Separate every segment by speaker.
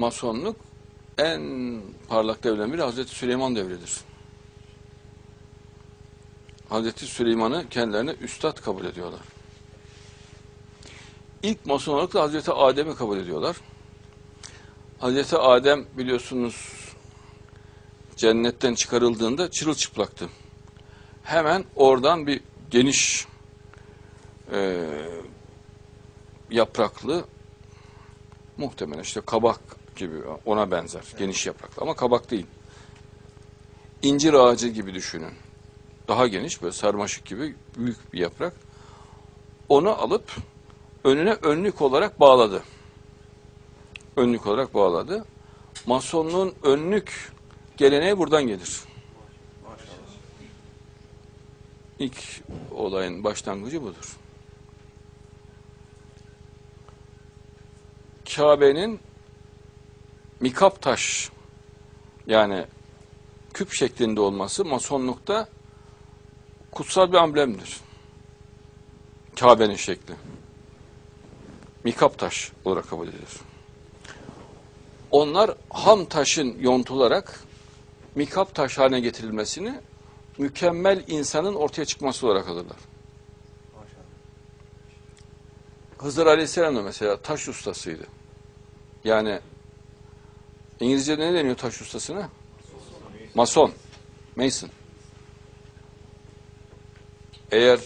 Speaker 1: Masonluk en parlak devlerin biri Hazreti Süleyman devridir. Hazreti Süleyman'ı kendilerine üstad kabul ediyorlar. İlk Mason olarak da Hazreti Adem'i kabul ediyorlar. Hazreti Adem biliyorsunuz cennetten çıkarıldığında çırılçıplaktı. Hemen oradan bir geniş e, yapraklı muhtemelen işte kabak gibi ona benzer. Geniş yapraklı ama kabak değil. İncir ağacı gibi düşünün. Daha geniş böyle sarmaşık gibi büyük bir yaprak. Onu alıp önüne önlük olarak bağladı. Önlük olarak bağladı. Masonluğun önlük geleneği buradan gelir. İlk olayın başlangıcı budur. Kabe'nin mikap taş yani küp şeklinde olması masonlukta kutsal bir amblemdir. Kabe'nin şekli. Mikap taş olarak kabul edilir. Onlar ham taşın yontularak mikap taş haline getirilmesini mükemmel insanın ortaya çıkması olarak alırlar. Hızır Aleyhisselam da mesela taş ustasıydı. Yani İngilizce'de ne deniyor taş ustasına? Mason. Mason. Eğer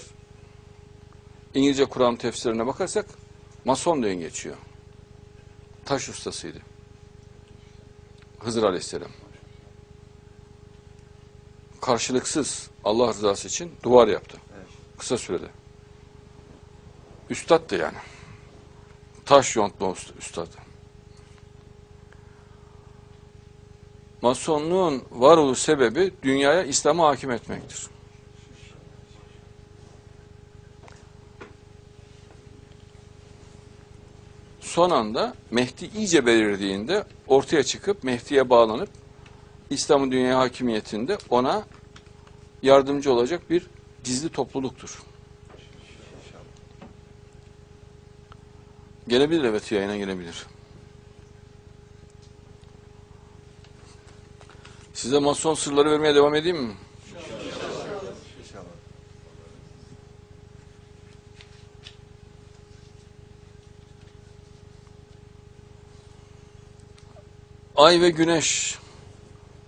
Speaker 1: İngilizce Kur'an tefsirine bakarsak Mason diye geçiyor. Taş ustasıydı. Hızır Aleyhisselam. Karşılıksız Allah rızası için duvar yaptı. Kısa sürede. Üstaddı yani. Taş yontma üstadı. Masonluğun varoluş sebebi dünyaya İslam'ı hakim etmektir. Son anda Mehdi iyice belirdiğinde ortaya çıkıp Mehdi'ye bağlanıp İslam'ın dünya hakimiyetinde ona yardımcı olacak bir gizli topluluktur. Gelebilir evet yayına gelebilir. Size mason sırları vermeye devam edeyim mi? Ay ve güneş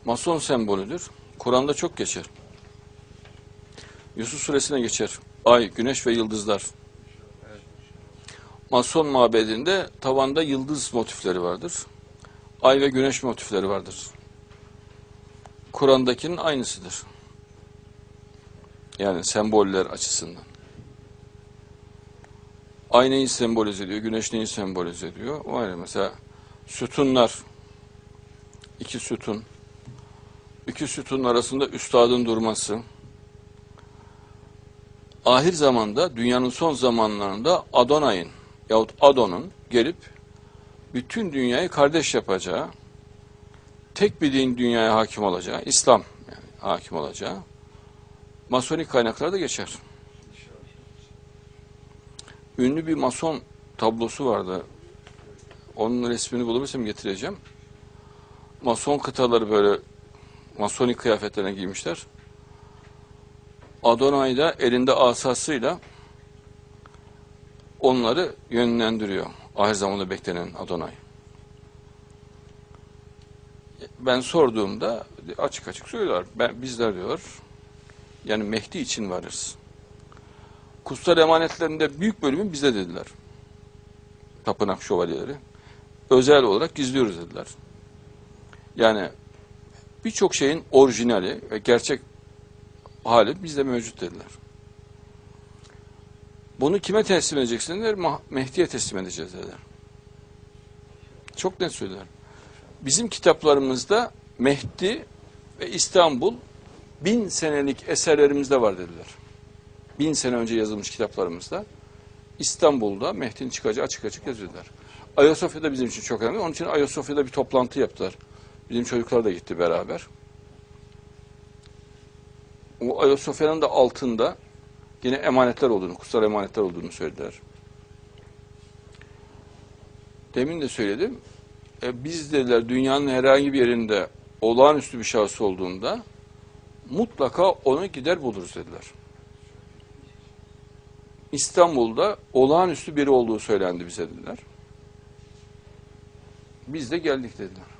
Speaker 1: mason sembolüdür. Kur'an'da çok geçer. Yusuf suresine geçer. Ay, güneş ve yıldızlar. Mason mabedinde tavanda yıldız motifleri vardır. Ay ve güneş motifleri vardır. Kur'an'dakinin aynısıdır. Yani semboller açısından. Ay neyi sembolize ediyor, güneş neyi sembolize ediyor? O ayrı mesela sütunlar, iki sütun, iki sütunun arasında üstadın durması, ahir zamanda, dünyanın son zamanlarında Adonay'ın yahut Adon'un gelip bütün dünyayı kardeş yapacağı, tek bir din dünyaya hakim olacağı, İslam yani hakim olacağı masonik kaynaklarda geçer. Ünlü bir mason tablosu vardı. Onun resmini bulabilirsem getireceğim. Mason kıtaları böyle masonik kıyafetlerine giymişler. Adonay da elinde asasıyla onları yönlendiriyor. Ahir zamanda beklenen Adonay. Ben sorduğumda açık açık söylüyorlar. Ben, bizler diyor yani Mehdi için varız. Kutsal emanetlerinde büyük bölümü bizde dediler. Tapınak şövalyeleri. Özel olarak gizliyoruz dediler. Yani birçok şeyin orijinali ve gerçek hali bizde mevcut dediler. Bunu kime teslim edeceksin dediler. Mehdi'ye teslim edeceğiz dediler. Çok net söylüyorlar. Bizim kitaplarımızda Mehdi ve İstanbul bin senelik eserlerimizde var dediler. Bin sene önce yazılmış kitaplarımızda İstanbul'da Mehdi'nin çıkacağı açık açık yazıyorlar. Ayasofya'da bizim için çok önemli. Onun için Ayasofya'da bir toplantı yaptılar. Bizim çocuklar da gitti beraber. O Ayasofya'nın da altında yine emanetler olduğunu, kutsal emanetler olduğunu söylediler. Demin de söyledim. E, biz dediler dünyanın herhangi bir yerinde olağanüstü bir şahıs olduğunda mutlaka onu gider buluruz dediler. İstanbul'da olağanüstü biri olduğu söylendi bize dediler. Biz de geldik dediler.